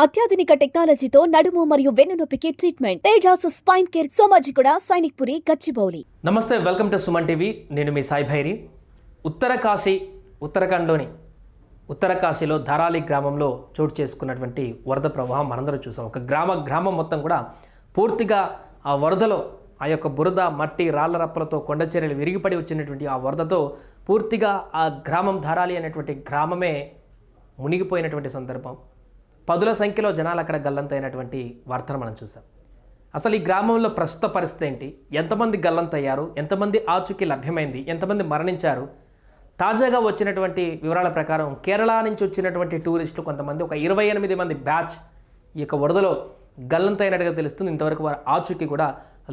అత్యాధునిక టెక్నాలజీతో నడుము మరియు వెన్నునొప్పికి treatment Tejas spine care Somajiguda Sainikpuri Gachibowli. నమస్తే వెల్కమ్ టు సుమన్ టీవీ. నేను మీ సాయి భైరి. ఉత్తర కాశీ ఉత్తరాఖండ్లోని ఉత్తర కాశీలో ధారాలి గ్రామంలో చోటు చేసుకున్నటువంటి వరద ప్రవాహం మనందరం చూసాం. ఒక గ్రామ గ్రామం మొత్తం కూడా పూర్తిగా ఆ వరదలో ఆ యొక్క బురద మట్టి రాళ్ళ రప్పలతో కొండ చర్యలు విరిగిపడి వచ్చినటువంటి ఆ వరదతో పూర్తిగా ఆ గ్రామం ధారాలి అనేటువంటి గ్రామమే మునిగిపోయినటువంటి సందర్భం. పదుల సంఖ్యలో జనాలు అక్కడ గల్లంతైనటువంటి వార్తను మనం చూసాం. అసలు ఈ గ్రామంలో ప్రస్తుత పరిస్థితి ఏంటి? ఎంతమంది గల్లంతయ్యారు? ఎంతమంది ఆచూకీ లభ్యమైంది? ఎంతమంది మరణించారు? తాజాగా వచ్చినటువంటి వివరాల ప్రకారం కేరళ నుంచి వచ్చినటువంటి టూరిస్టులు కొంతమంది ఒక ఇరవై ఎనిమిది మంది బ్యాచ్ ఈ యొక్క వరదలో గల్లంతైనట్టుగా తెలుస్తుంది. ఇంతవరకు వారి ఆచూకీ కూడా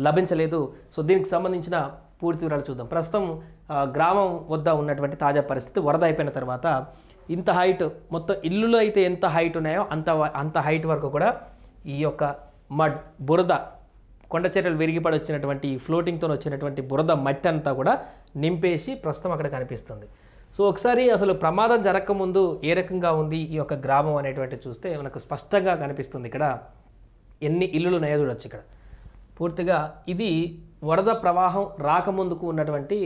లభించలేదు. సో దీనికి సంబంధించిన పూర్తి వివరాలు చూద్దాం. ప్రస్తుతం గ్రామం వద్ద ఉన్నటువంటి తాజా పరిస్థితి వరద అయిపోయిన తర్వాత ఇంత హైట్ మొత్తం ఇల్లులో అయితే ఎంత హైట్ ఉన్నాయో అంత అంత హైట్ వరకు కూడా ఈ యొక్క మడ్ బురద కొండ చర్యలు విరిగిపడి వచ్చినటువంటి ఫ్లోటింగ్తో వచ్చినటువంటి బురద మట్టి అంతా కూడా నింపేసి ప్రస్తుతం అక్కడ కనిపిస్తుంది. సో ఒకసారి అసలు ప్రమాదం జరగకముందు ఏ రకంగా ఉంది ఈ యొక్క గ్రామం అనేటువంటి చూస్తే మనకు స్పష్టంగా కనిపిస్తుంది ఇక్కడ ఎన్ని ఇల్లులు ఉన్నాయో చూడొచ్చు ఇక్కడ. పూర్తిగా ఇది వరద ప్రవాహం రాకముందుకు ఉన్నటువంటి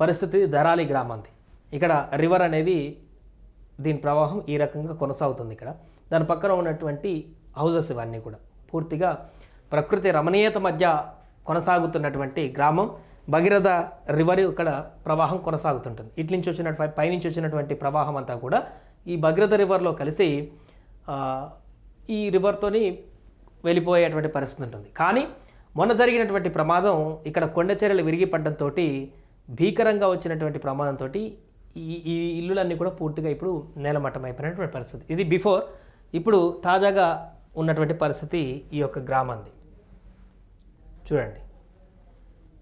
పరిస్థితి ధరాలి గ్రామంది. ఇక్కడ రివర్ అనేది దీని ప్రవాహం ఈ రకంగా కొనసాగుతుంది ఇక్కడ. దాని పక్కన ఉన్నటువంటి హౌజెస్ ఇవన్నీ కూడా. పూర్తిగా ప్రకృతి రమణీయత మధ్య కొనసాగుతున్నటువంటి గ్రామం. భగీరథ రివర్ ఇక్కడ ప్రవాహం కొనసాగుతుంటుంది. ఇటు నుంచి వచ్చిన పైనుంచి వచ్చినటువంటి ప్రవాహం అంతా కూడా ఈ భగీరథ రివర్లో కలిసి ఈ రివర్తోని వెళ్ళిపోయేటువంటి పరిస్థితి ఉంటుంది. కానీ మొన్న జరిగినటువంటి ప్రమాదం ఇక్కడ కొండచర్యలు విరిగిపడ్డంతో విరిగిపడడంతో భీకరంగా వచ్చినటువంటి ప్రమాదంతో ఈ ఈ ఇల్లులన్నీ కూడా పూర్తిగా ఇప్పుడు నేలమట్టం అయిపోయినటువంటి పరిస్థితి. ఇది బిఫోర్ ఇప్పుడు తాజాగా ఉన్నటువంటి పరిస్థితి ఈ యొక్క గ్రామంది. చూడండి.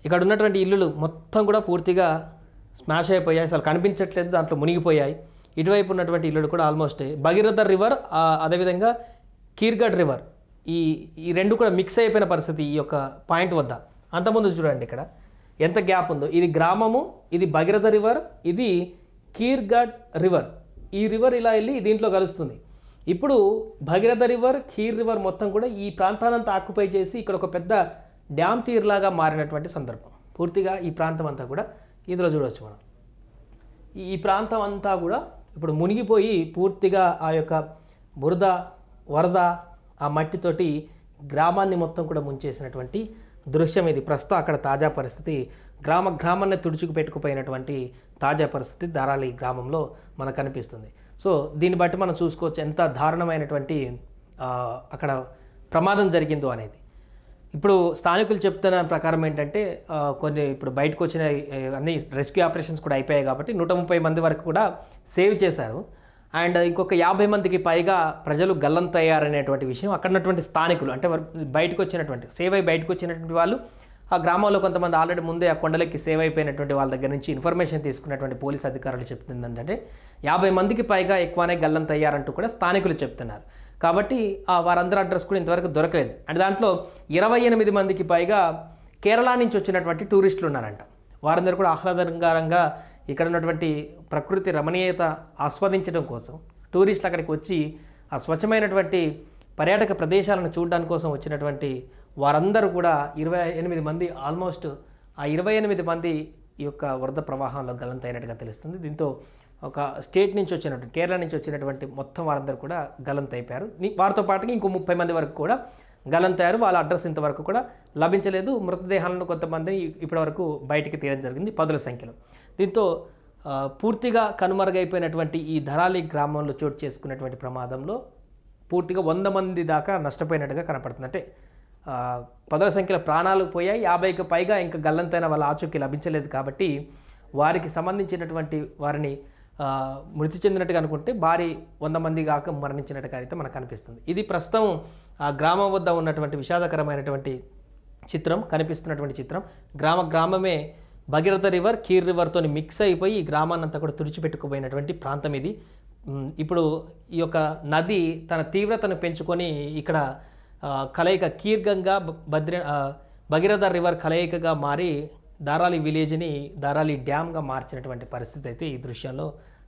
ఇక్కడ ఉన్నటువంటి ఇల్లులు మొత్తం కూడా పూర్తిగా స్మాష్ అయిపోయాయి. అసలు కనిపించట్లేదు దాంట్లో మునిగిపోయాయి. ఇటువైపు ఉన్నటువంటి ఇల్లులు కూడా ఆల్మోస్ట్ భగీరథ రివర్ అదేవిధంగా కీర్గఢ్ రివర్ ఈ ఈ రెండు కూడా మిక్స్ అయిపోయిన పరిస్థితి ఈ యొక్క పాయింట్ వద్ద. అంతకుముందు చూడండి ఇక్కడ ఎంత గ్యాప్ ఉందో. ఇది గ్రామము ఇది భగీరథ రివర్ ఇది కీర్గఢ్ రివర్. ఈ రివర్ ఇలా వెళ్ళి దీంట్లో కలుస్తుంది. ఇప్పుడు భగీరథ రివర్ ఖీర్ రివర్ మొత్తం కూడా ఈ ప్రాంతానంతా ఆక్యుపై చేసి ఇక్కడ ఒక పెద్ద డ్యామ్ తీర్లాగా మారినటువంటి సందర్భం. పూర్తిగా ఈ ప్రాంతం అంతా కూడా ఇందులో చూడవచ్చు మనం. ఈ- ఈ ప్రాంతం అంతా కూడా ఇప్పుడు మునిగిపోయి పూర్తిగా ఆ యొక్క బురద వరద ఆ మట్టితోటి గ్రామాన్ని మొత్తం కూడా ముంచేసినటువంటి దృశ్యం ఇది. ప్రస్తుతం అక్కడ తాజా పరిస్థితి. గ్రామ గ్రామాన్ని తుడుచుకు పెట్టుకుపోయినటువంటి తాజా పరిస్థితి దారాలి గ్రామంలో మనకు కనిపిస్తుంది. సో దీన్ని బట్టి మనం చూసుకోవచ్చు ఎంత దారుణమైనటువంటి అక్కడ ప్రమాదం జరిగిందో అనేది. ఇప్పుడు స్థానికులు చెప్తున్న ప్రకారం ఏంటంటే కొన్ని ఇప్పుడు బయటకు వచ్చిన అన్ని రెస్క్యూ ఆపరేషన్స్ కూడా అయిపోయాయి కాబట్టి నూట ముప్పై మంది వరకు కూడా సేవ్ చేశారు. అండ్ ఇంకొక యాభై మందికి పైగా ప్రజలు గల్లంతయ్యారనేటువంటి విషయం అక్కడ ఉన్నటువంటి స్థానికులు అంటే బయటకు వచ్చినటువంటి సేవ్ అయి బయటకు వచ్చినటువంటి వాళ్ళు ఆ గ్రామంలో కొంతమంది ఆల్రెడీ ముందే ఆ కొండలకి సేవ్ అయిపోయినటువంటి వాళ్ళ దగ్గర నుంచి ఇన్ఫర్మేషన్ తీసుకున్నటువంటి పోలీస్ అధికారులు చెప్తుంది ఏంటంటే యాభై మందికి పైగా ఎక్కువనే గల్లంతయ్యారంటూ కూడా స్థానికులు చెప్తున్నారు. కాబట్టి ఆ వారందరి అడ్రస్ కూడా ఇంతవరకు దొరకలేదు. అండ్ దాంట్లో ఇరవై ఎనిమిది మందికి పైగా కేరళ నుంచి వచ్చినటువంటి టూరిస్టులు ఉన్నారంట. వారందరూ కూడా ఆహ్లాదకరంగా ఇక్కడ ఉన్నటువంటి ప్రకృతి రమణీయత ఆస్వాదించడం కోసం టూరిస్టులు అక్కడికి వచ్చి ఆ స్వచ్ఛమైనటువంటి పర్యాటక ప్రదేశాలను చూడడానికి కోసం వచ్చినటువంటి వారందరూ కూడా ఇరవై ఎనిమిది మంది ఆల్మోస్ట్ ఆ ఇరవై ఎనిమిది మంది ఈ యొక్క వరద ప్రవాహంలో గలంతైనట్టుగా తెలుస్తుంది. దీంతో ఒక స్టేట్ నుంచి వచ్చినటువంటి కేరళ నుంచి వచ్చినటువంటి మొత్తం వారందరూ కూడా గలంతైపోయారు. వారితో పాటుగా ఇంకో ముప్పై మంది వరకు కూడా గల్లంతయ్యారు వాళ్ళ అడ్రస్ ఇంతవరకు కూడా లభించలేదు. మృతదేహాలను కొంతమంది ఇప్పటివరకు బయటికి తీయడం జరిగింది పదుల సంఖ్యలో. దీంతో పూర్తిగా కనుమరుగైపోయినటువంటి ఈ ధరాలి గ్రామంలో చోటు చేసుకున్నటువంటి ప్రమాదంలో పూర్తిగా వంద మంది దాకా నష్టపోయినట్టుగా కనపడుతుంది. అంటే పదుల సంఖ్యలో ప్రాణాలు పోయాయి యాభైకి పైగా ఇంకా గల్లంతైన వాళ్ళ ఆచూకీ లభించలేదు కాబట్టి వారికి సంబంధించినటువంటి వారిని మృతి చెందినట్టుగా అనుకుంటే భారీ వంద మంది కాక మరణించినట్టుగా అయితే మనకు కనిపిస్తుంది. ఇది ప్రస్తుతం ఆ గ్రామం వద్ద ఉన్నటువంటి విషాదకరమైనటువంటి చిత్రం కనిపిస్తున్నటువంటి చిత్రం. గ్రామ గ్రామమే భగీరథ రివర్ కీర్ రివర్తో మిక్స్ అయిపోయి ఈ గ్రామాన్ని అంతా కూడా తుడిచిపెట్టుకుపోయినటువంటి ప్రాంతం ఇది. ఇప్పుడు ఈ యొక్క నది తన తీవ్రతను పెంచుకొని ఇక్కడ కలయిక కీర్గంగా భద్ర భగీరథ రివర్ కలయికగా మారి దారాలి విలేజ్ని దారాలి డ్యామ్గా మార్చినటువంటి పరిస్థితి అయితే ఈ దృశ్యంలో